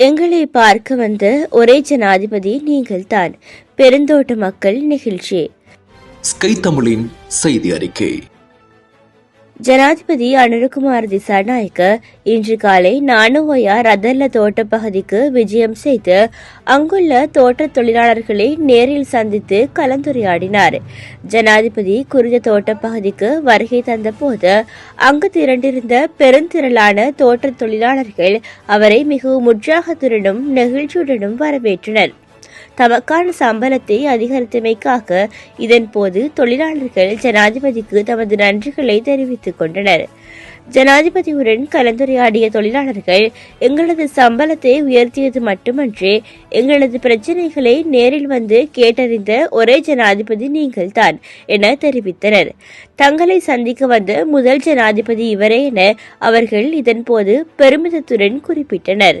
எங்களை பார்க்க வந்த ஒரே ஜனாதிபதி நீங்கள்தான். பெருந்தோட்ட மக்கள் நிகழ்ச்சி. ஸ்கை தமிழின் செய்தி அறிக்கை. ஜனாதிபதி அனுருகுமார் திசாநாயக்க இன்று காலை நானுவயா ரதல்ல தோட்ட பகுதிக்கு விஜயம் செய்து அங்குள்ள தோட்ட தொழிலாளர்களை நேரில் சந்தித்து கலந்துரையாடினார். ஜனாதிபதி குறித்த தோட்ட பகுதிக்கு வருகை தந்தபோது அங்கு திரண்டிருந்த பெருந்திரளான தோட்ட தொழிலாளர்கள் அவரை மிகவும் உற்சாகத்துடனும் நெகிழ்ச்சியுடனும் வரவேற்றனர். தமக்கான சம்பளத்தை அதிகரித்தமைக்காக இதன்போது தொழிலாளர்கள் ஜனாதிபதிக்கு தமது நன்றிகளை தெரிவித்துக் கொண்டனர். ஜனாதிபதியுடன் கலந்துரையாடிய தொழிலாளர்கள் எங்களது சம்பளத்தை உயர்த்தியது மட்டுமன்றி எங்களது பிரச்சினைகளை நேரில் வந்து கேட்டறிந்த ஒரே ஜனாதிபதி நீங்கள்தான் என தெரிவித்தனர். தங்களை சந்திக்க வந்த முதல் ஜனாதிபதி இவரே என அவர்கள் இதன்போது பெருமிதத்துடன் குறிப்பிட்டனர்.